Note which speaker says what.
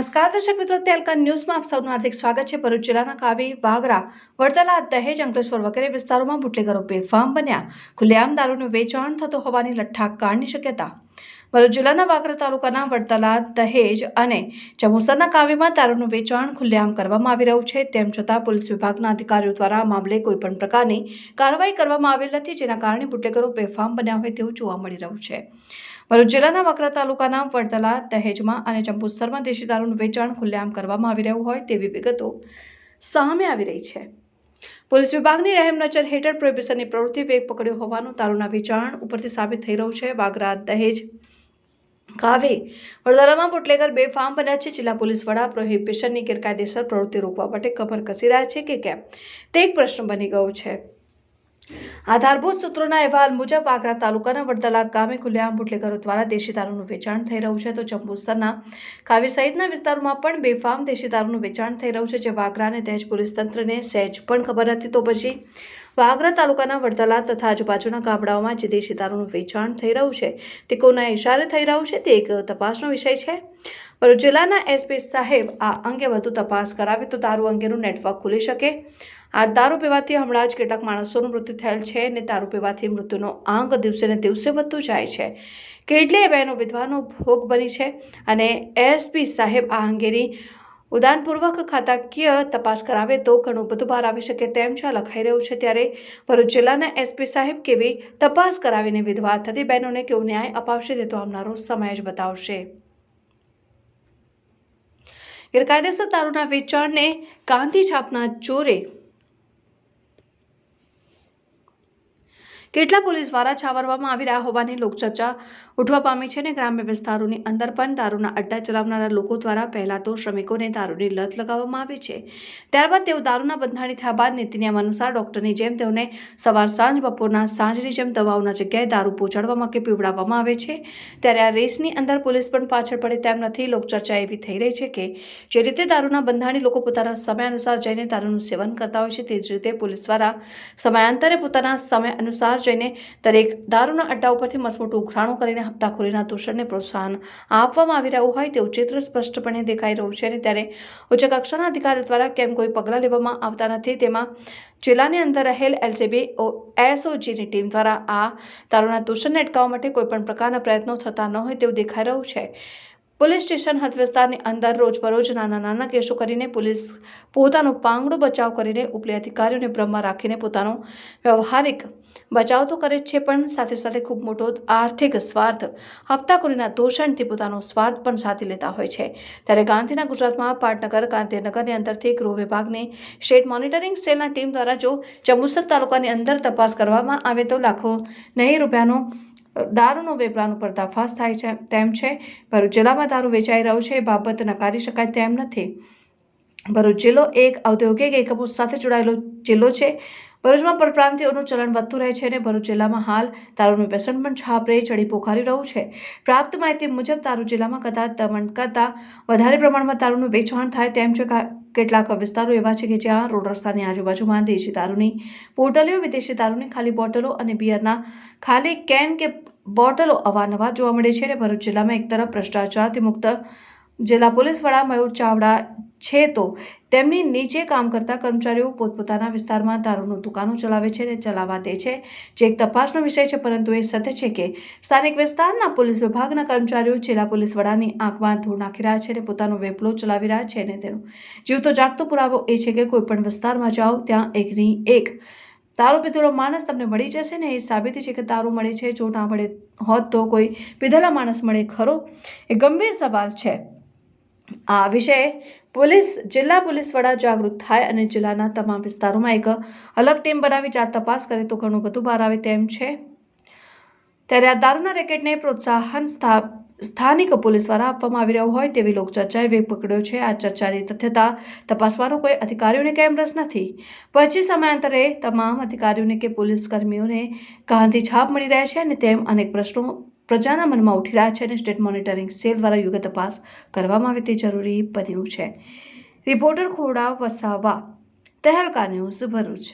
Speaker 1: નમસ્કાર, દર્શક મિત્રો તેલકા ન્યૂઝમાં આપ સૌનું હાર્દિક સ્વાગત છે. ભરૂચ જિલ્લાના કાવી, વાગરા, વડતાલા, દહેજ, અંકલેશ્વર વગેરે વિસ્તારોમાં બુટલેગરો બેફામ બન્યા. ખુલ્લેઆમ દારૂનું વેચાણ થતું હોવાની લઠ્ઠાકાંડની શક્યતા. ભરૂચ જિલ્લાના વાગરા તાલુકાના વડતાલા, દહેજ અને જમુસરના કાવીમાં દારૂનું વેચાણ ખુલ્લેઆમ કરવામાં આવી રહ્યું છે. તેમ છતાં પોલીસ વિભાગના અધિકારીઓ દ્વારા મામલે કોઈપણ પ્રકારની કાર્યવાહી કરવામાં આવેલ નથી, જેના કારણે બુટલેગરો બેફામ બન્યા હોય તેવું જોવા મળી રહ્યું છે. ભરૂચ જિલ્લાના મકરા તાલુકાના વડદલા દહેજમાં અને જંબુસરમાં દેશી દારૂનું વેચાણ ખુલ્લેઆમ કરવામાં આવી રહ્યું હોય તેવી વિગતો સામે આવી રહી છે. પોલીસ વિભાગની રહેમનજર હેઠળ પ્રોહિબિશનની પ્રવૃત્તિ વેગ પકડ્યો હોવાનું દારૂના વેચાણ ઉપરથી સાબિત થઈ રહ્યું છે. વાગરા, દહેજ કાવે વડોદરામાં બુટલેગર બે ફાર્મ બન્યા છે. જિલ્લા પોલીસ વડા પ્રોહિબિશનની ગેરકાયદેસર પ્રવૃત્તિ રોકવા માટે કમર કસી રહ્યા છે કે કેમ? તે એક પ્રશ્ન બની ગયો છે. આધારભૂત સૂત્રોના અહેવાલ મુજબ આગ્રા તાલુકાના વડદલા ગામે ખુલ્લેઆમ બુટલેગરો દ્વારા દેશી દારૂનું વેચાણ થઈ રહ્યું છે તો જંબુસરના કાવી સહિતના વિસ્તારોમાં પણ બેફામ દેશી દારૂનું વેચાણ થઈ રહ્યું છે જે વાગરા અને દહેજ પોલીસ તંત્રને સહેજ પણ ખબર નથી. તો પછી વાગરા તાલુકાના વડતાલા તથા આજુબાજુના ગામડાઓમાં જે દેશી દારૂનું વેચાણ થઈ રહ્યું છે, તે કોના ઇશારે થઈ રહ્યું છે, તે એક તપાસનો વિષય છે. ભરૂચ જિલ્લાના એસપી સાહેબ આ અંગે વધુ તપાસ કરાવે તો દારૂ અંગેનું નેટવર્ક ખુલી શકે. આ દારૂ પીવાથી હમણાં જ કેટલાક માણસોનું મૃત્યુ થયેલ છે અને દારૂ પીવાથી મૃત્યુનો આંક દિવસે ને દિવસે વધતો જાય છે. કેટલીય બહેનો વિધવાનો ભોગ બની છે અને એસપી સાહેબ આ અંગેની ઉદાનપૂર્વક ખાતાકીય તપાસ કરાવે તો ઘણું બધું બહાર આવી શકે તેમ છે લખાઈ રહ્યું છે ત્યારે ભરૂચ જિલ્લાના એસપી સાહેબ કેવી તપાસ કરાવીને વિધવા થતી બહેનોને કેવો ન્યાય અપાવશે તે તો આવનારો સમય જ બતાવશે. ગેરકાયદેસર દારૂના વેચાણને ગાંધી છાપના જોરે કેટલા પોલીસ દ્વારા છાવરવામાં આવી રહ્યા હોવાની લોકચર્ચા ઉઠવા પામી છે અને ગ્રામ્ય વિસ્તારોની અંદર પણ દારૂના અડ્ડા ચલાવનારા લોકો દ્વારા પહેલાં તો શ્રમિકોને દારૂની લત લગાવવામાં આવી છે. ત્યારબાદ તેઓ દારૂના બંધાણી થયા બાદ નીતિ નિયમ અનુસાર ડૉક્ટરની જેમ તેઓને સવાર સાંજ, બપોરના સાંજની જેમ દવાઓના જગ્યાએ દારૂ પહોંચાડવામાં કે પીવડાવવામાં આવે છે. ત્યારે આ રેસની અંદર પોલીસ પણ પાછળ પડે તેમ નથી. લોકચર્ચા એવી થઈ રહી છે કે જે રીતે દારૂના બંધાણી લોકો પોતાના સમય અનુસાર જઈને દારૂનું સેવન કરતા હોય છે, તે જ રીતે પોલીસ દ્વારા સમયાંતરે પોતાના સમય અનુસાર જઈને દરેક દારૂના અડ્ડા ઉપરથી મસમોટું ઉઘરાણું કરીને હપ્તાખોરીના દૂષણને પ્રોત્સાહન આપવામાં આવી રહ્યું હોય તેવું ચિત્ર સ્પષ્ટપણે દેખાઈ રહ્યું છે અને ત્યારે ઉચ્ચ કક્ષાના અધિકારીઓ દ્વારા કેમ કોઈ પગલાં લેવામાં આવતા નથી તેમાં જિલ્લાની અંદર રહેલ એલસીબી એસઓજીની ટીમ દ્વારા આ દારૂના દૂષણને અટકાવવા માટે કોઈપણ પ્રકારના પ્રયત્નો થતા ન હોય તેવું દેખાઈ રહ્યું છે. પોલીસ સ્ટેશન હદ વિસ્તારની અંદર રોજબરોજ નાના નાના કેસો કરીને પોલીસ પોતાનો પાંગડો બચાવ કરીને ઉપલે અધિકારીઓને બ્રહ્મા રાખીને પોતાનો વ્યવહારિક બચાવ તો કરે છે, પણ સાથે સાથે ખૂબ મોટો આર્થિક સ્વાર્થ, હપ્તાખોરીના દોષણથી પોતાનો સ્વાર્થ પણ સાથે લેતા હોય છે. ત્યારે ગાંધીના ગુજરાતમાં પાટનગર, ગાંધીનગરની અંદરથી ગૃહ વિભાગની સ્ટેટ મોનિટરિંગ સેલના ટીમ દ્વારા જો જંબુસર તાલુકાની અંદર તપાસ કરવામાં આવે તો લાખો નહીં રૂપિયાનો દારૂનો વેપરાનો પર્દાફાશ થાય છે, તેમ છે. ભરૂચ જિલ્લામાં દારૂ વેચાઈ રહ્યો છે, એ બાબત નકારી શકાય તેમ નથી. ભરૂચ જિલ્લો એક ઔદ્યોગિક એકમો સાથે જોડાયેલો જિલ્લો છે. ભરૂચમાં પરપ્રાંતિઓનું ચલણ વધતું રહે છે અને ભરૂચ જિલ્લામાં હાલ દારૂનું વ્યસન પણ છાપરે, ચડી પોખારી રહ્યું છે. પ્રાપ્ત માહિતી મુજબ તારૂ જિલ્લામાં કદાચ દમણ કરતાં વધારે પ્રમાણમાં તારુનું વેચાણ થાય તેમ છે કેટલાક વિસ્તારો એવા છે કે જ્યાં રોડ રસ્તાની આજુબાજુમાં દેશી તારૂની પોટલીઓ વિદેશી તારુની ખાલી બોટલો અને બિયરના ખાલી કેન કે બોટલો અવારનવાર જોવા મળે છે અને ભરૂચ જિલ્લામાં એક તરફ ભ્રષ્ટાચારથી મુક્ત જિલ્લા પોલીસ વડા મયુર ચાવડા છે તો તેમની નીચે કામ કરતા કર્મચારીઓ પોતપોતાના વિસ્તારમાં દારૂનું દુકાનો ચલાવે છે અને ચલાવવા દે છે. જે એક તપાસનો વિષય છે, પરંતુ એ સત્ય છે કે સ્થાનિક વિસ્તારના પોલીસ વિભાગના કર્મચારીઓ જિલ્લા પોલીસ વડાની આંખમાં ધૂળ નાખી રહ્યા છે અને પોતાનો વેપલો ચલાવી રહ્યા છે અને તેનો જીવતો જાગતો પુરાવો એ છે કે કોઈપણ વિસ્તારમાં જાઓ, ત્યાં એકની એક દારૂ પીધેલો માણસ તમને મળી જશે ને એ સાબિતી છે કે દારૂ મળે છે. જો ના મળે હોત તો કોઈ પીધેલા માણસ મળે ખરો? એ ગંભીર સવાલ છે. આ વિષયે પોલીસ, જિલ્લા પોલીસ વડા જાગૃત થાય અને જિલ્લાના તમામ વિસ્તારોમાં એક અલગ ટીમ બનાવી જાત તપાસ કરે તો ઘણું બધું બહાર આવે તેમ છે. ત્યારે આ દારૂના રેકેટને પ્રોત્સાહન સ્થાનિક પોલીસ દ્વારા આપવામાં આવી રહ્યો હોય તેવી લોકચર્ચાએ વેગ પકડ્યો છે. આ ચર્ચાની તથ્યતા તપાસવાનો કોઈ અધિકારીઓને કેમ રસ નથી? પછી સમયાંતરે તમામ અધિકારીઓને કે પોલીસ કર્મીઓને ગાંધી છાપ મળી રહ્યા છે અને તેમ અનેક પ્રશ્નો પ્રજાના મનમાં ઉઠી રહ્યા છે અને સ્ટેટ મોનિટરિંગ સેલ દ્વારા યોગ્ય તપાસ કરવામાં આવે તે જરૂરી બન્યું છે. Reporter Khoda Vasava, Tehelka news Bharuch.